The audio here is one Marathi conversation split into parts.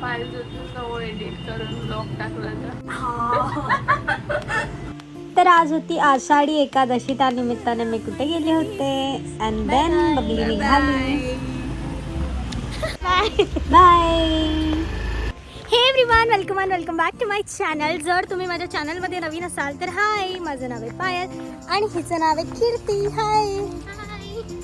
पाहिजे होतं एडिट करून ब्लॉग टाकला तर. तर आज होती आषाढी एकादशी त्या निमित्ताने मी कुठे गेले होते? अँड देन बबली निघाली. Bye hey everyone welcome and welcome back to my channel जर तुम्ही माझ्या चॅनलमध्ये नवीन असाल तर हाय माझं नाव आहे पायल आणि हिचं नाव आहे कीर्ती. हाय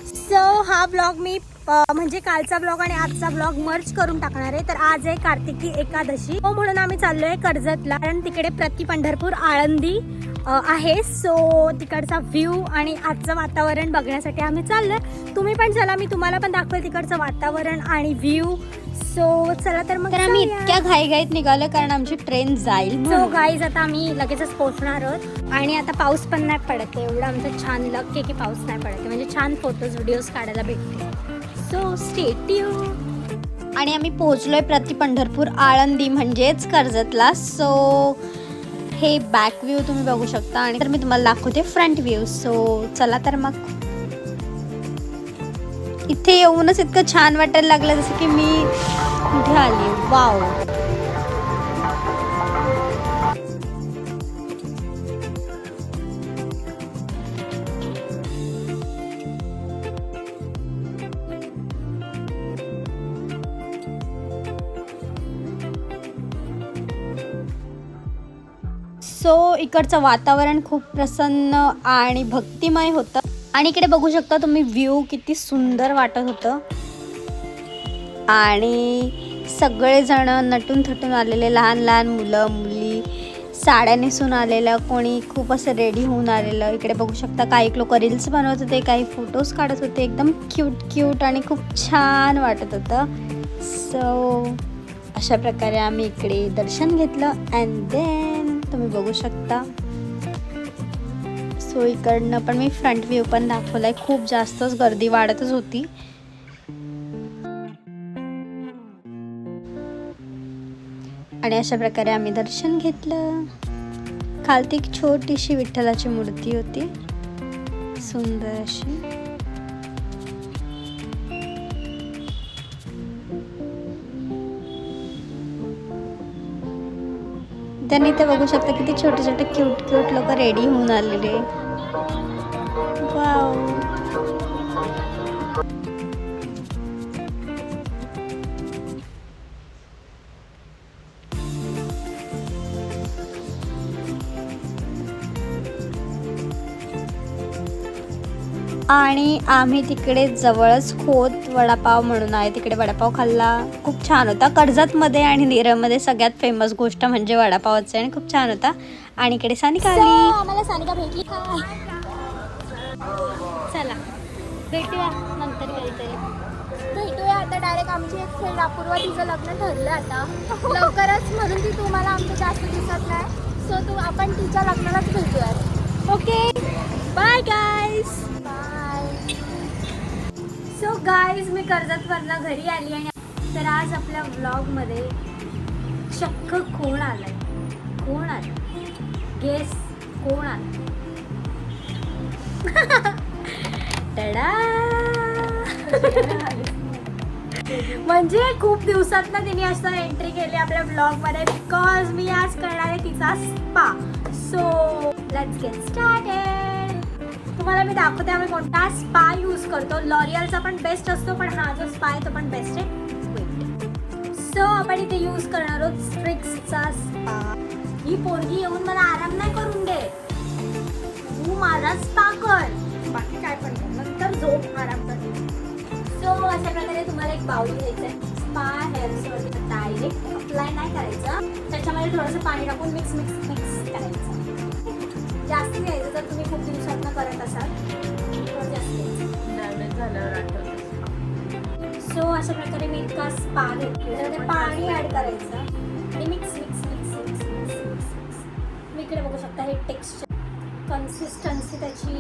सो हा ब्लॉग मी म्हणजे कालचा ब्लॉग आणि आजचा ब्लॉग मर्ज करून टाकणार आहे. तर आज आहे कार्तिकी एकादशी. हो म्हणून आम्ही चाललोय कर्जतला. कारण तिकडे प्रति पंढरपूर आळंदी आहे. सो तिकडचा व्ह्यू आणि आजचं वातावरण बघण्यासाठी आम्ही चाललोय. तुम्ही पण चला मी तुम्हाला पण दाखवेल तिकडचं वातावरण आणि व्ह्यू सो चला तर मग आम्ही इतक्या घाईघाईत निघालो कारण आमची ट्रेन जाईल सो गाईज आता आम्ही लगेचच पोहोचणार आहोत. आणि आता पाऊस पण नाही पडत एवढं आमचं छान लक आहे की पाऊस नाही पडत म्हणजे छान फोटोज व्हिडिओज काढायला भेटते सो स्टेट्यू आणि आम्ही पोहोचलोय प्रति पंढरपूर आळंदी म्हणजेच कर्जतला. सो हे बॅक व्ह्यू तुम्ही बघू शकता. आणि तर मी तुम्हाला दाखवते फ्रंट व्ह्यू सो चला तर मग. इथे येऊनच इतकं छान वाटायला लागलं जसं की मी कुठे आली. वाव सो इकडचं वातावरण खूप प्रसन्न आणि भक्तिमय होतं. आणि इकडे बघू शकता तुम्ही व्ह्यू किती सुंदर वाटत होतं. आणि सगळेजण नटून थटून आलेले लहान लहान मुलं मुली साड्या नेसून आलेलं कोणी खूप असं रेडी होऊन आलेलं. इकडे बघू शकता काही लोक रील्स बनवत होते काही फोटोज काढत होते. एकदम क्यूट क्यूट आणि खूप छान वाटत होतं. सो अशा प्रकारे आम्ही इकडे दर्शन घेतलं. अँड देन तुम्ही बघू शकता. सो इकडनं पण मी फ्रंट व्ह्यू पण दाखवलाय. खूप जास्तच गर्दी वाढतच होती. आणि अशा प्रकारे आम्ही दर्शन घेतलं. खालती एक छोटीशी विठ्ठलाची मूर्ती होती. सुंदर अशी. त्यांनी ते बघू शकता किती छोटे छोटे क्यूट क्यूट लोक रेडी होऊन आलेले. वाव आणि आम्ही तिकडे जवळच खोत वडापाव म्हणून आहे. तिकडे वडापाव खाल्ला. खूप छान होता. कर्जतमध्ये आणि नेरळमध्ये सगळ्यात फेमस गोष्ट म्हणजे वडापावच आहे आणि खूप छान होता. आणि इकडे सानिका आली. आम्हाला सानिका भेटली. चला. भेटूया नंतर कधीतरी भेटूया आता डायरेक्ट आमची एक फ्रेंड अपूर्वा तिचं लग्न ठरलं आता. लवकरच म्हणून ती तुम्हाला आमचं जास्त दिसत नाही. सो तू आपण तिच्या लग्नालाच भेटूयात. Okay bye guys bye so guys मी कर्जतवरनं घरी आली आणि तर आज आपल्या व्लॉगमध्ये चक्क कोण आलाय? कोण आलं गेस कोण आलं टडा म्हणजे खूप दिवसात ना तिने असं एंट्री केली आपल्या ब्लॉगमध्ये बिकॉज मी आज करणार आहे तिचा spa so let's get started तुम्हाला मी दाखवते आम्ही कोणता स्पा यूज करतो. लॉरियलचा पण बेस्ट असतो पण हा जो स्पाय तो पण बेस्ट आहे. सो आपण इथे यूज करणार आहोत स्ट्रिक्सचा स्पा ही पोरगी येऊन मला आराम नाही करून दे तू माझा स्पा कर. बाकी काय पण कर. नंतर झोप आराम कर. सो अशा प्रकारे तुम्हाला एक बाउल घ्यायचं आहे स्पा हेअर डायरेक्ट अप्लाय नाही करायचं. त्याच्यामध्ये थोडंसं पाणी टाकून मिक्स मिक्स मिक्स करायचं. जास्त घ्यायचं जर तुम्ही खूप दिवसात करत असाल. झाल्यावर आठवत. सो अशा प्रकारे मी इतका स्पा घेतली पाणी ॲड करायचं. आणि mix mix mix mix mix mix mix मी इकडे बघू शकता हे टेक्स्चर कन्सिस्टन्सी त्याची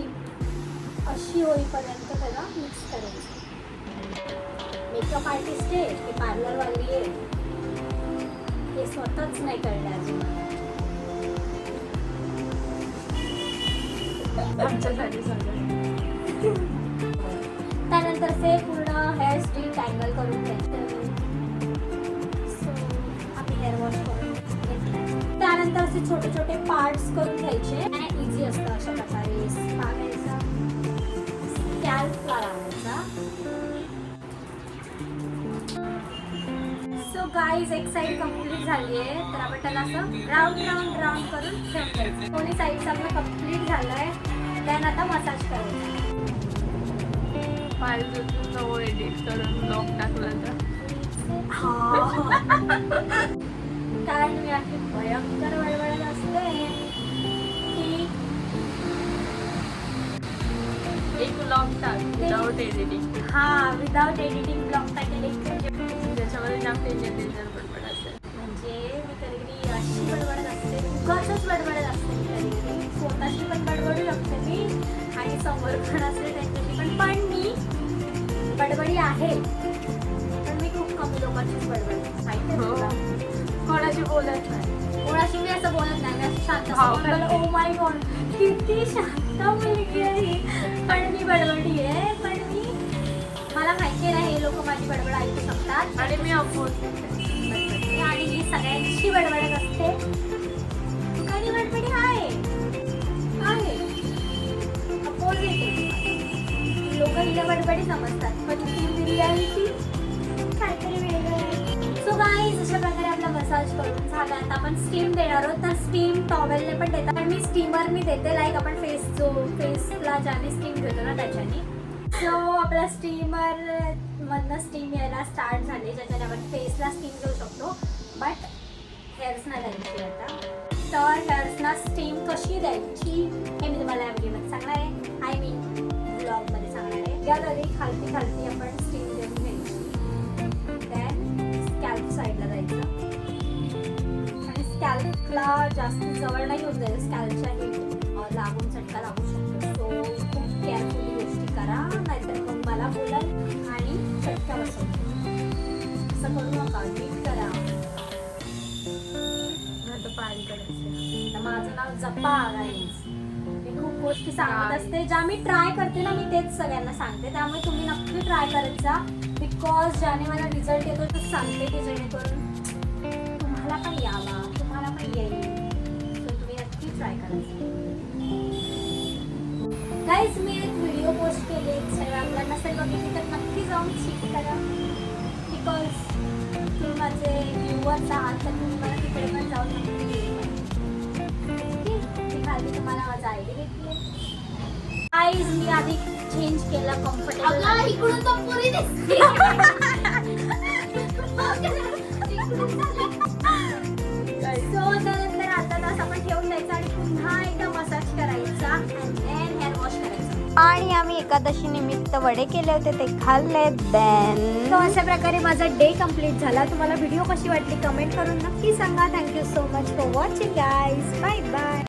अशी होईपर्यंत त्याला मिक्स करायचं. मेकअप आर्टिस्ट आहे की पार्लरवाली आहे. हे स्वतःच नाही कळलं अजून. आमच्यासाठी सगळं. त्यानंतर ते पूर्ण हेअर स्ट्रीट टँगल करून घ्यायचं त्यानंतर असे छोटे छोटे पार्ट्स करून घ्यायचे. आणि इझी असतं अशा प्रकारे स्पा घ्यायचा लावायचा सो गाईज एक साईड कंप्लीट झाली आहे तर आपण त्याला असं राऊंड राऊंड राऊंड करून ठेवून द्यायचं दोन्ही साईडचं आपलं कंप्लीट झालंय. देन आता मसाज करायचा. पाहिजे तू जवळ एडिट करून ब्लॉग टाकला तर काय मी अशी भयंकर वळवळत असते. एक ब्लॉग टाक विदाउट एडिटिंग हा विदाउट एडिटिंग ब्लॉग टाकेल एक. ज्याच्यामध्ये जाम टेन्शन टेन्शन पडपड असेल. म्हणजे मी कधी अशी बडबडत असते उगाचच बडबडत असते मी कधी कधी. स्वतःशी पण बडबडू शकते मी. आणि समोर पण असते त्यांच्याशी. पण पण मी बडबडी आहे. पण मी खूप कमी माहिती आहे हो. कोणाशी बोलत नाही. कोणाशी मी असं बोलत नाही मी असं शांत ओ माय गॉड किती शांत मुलगी आहे ही." पण मी बडबडी आहे पण मी मला माहिती नाही हे लोक माझी बडबड ऐकू शकतात. आणि मी अपोज आपण स्टीम देणार आहोत. तर स्टीम टॉवेलने पण देतात. पण मी स्टीमरनी देते लाईक आपण फेस जो फेसला ज्याने स्टीम घेतो ना त्याच्यानी. सो आपला स्टीमर मधनं स्टीम यायला स्टार्ट झाली ज्याच्याने आपण फेसला स्टीम देऊ शकतो. बट हेअर्सना द्यायची आता. तर हेअर्सना स्टीम कशी द्यायची हे मी तुम्हाला या व्हिडिओमध्ये सांगणार आहे. आय मीन ब्लॉगमध्ये सांगणार आहे. या आधी खालती खालती आपण स्टीम देऊन घ्यायची. दॅन स्कॅल्प साईडला जायचं. स्कॅल्पला जास्त जवळ नाही येऊन जायचं स्कॅल्पच्या हे लागून चटका लागू शकतो. सो खूप केअरफुली गोष्टी करा नाहीतर मग मला बोलाल आणि चटका बसवतो. असं करू नका नीट करा. पाणी करायचं. माझं नाव जप्पा गाईज मी खूप गोष्टी सांगत. असते. ज्या मी ट्राय करते ना मी तेच सगळ्यांना सांगते. त्यामुळे तुम्ही नक्की ट्राय करत जा. बिकॉज ज्याने मला रिझल्ट येतो ते सांगते की जेणेकरून तुम्हाला पण यावा. गाईज मी एक व्हिडिओ पोस्ट केली इंस्टाग्रामला नसेल बघितली तर नक्की जाऊन चेक करा. बिकॉज तुम्ही माझे व्ह्युअर्स आहात तर तुम्ही मला तिकडे पण जाऊन नक्की मी खाली तुम्हाला माझा आयडी घेतली. आईज मी आधी चेंज केला कम्फर्टेबल इकडून तर पुरी दिसते. आणि आम्ही एकादशी निमित्त वडे केले होते ते खाल्ले देन तो अशा प्रकारे माझा डे कंप्लीट झाला. तुम्हाला व्हिडिओ कशी वाटली कमेंट करून नक्की सांगा. Thank you so much for watching guys bye bye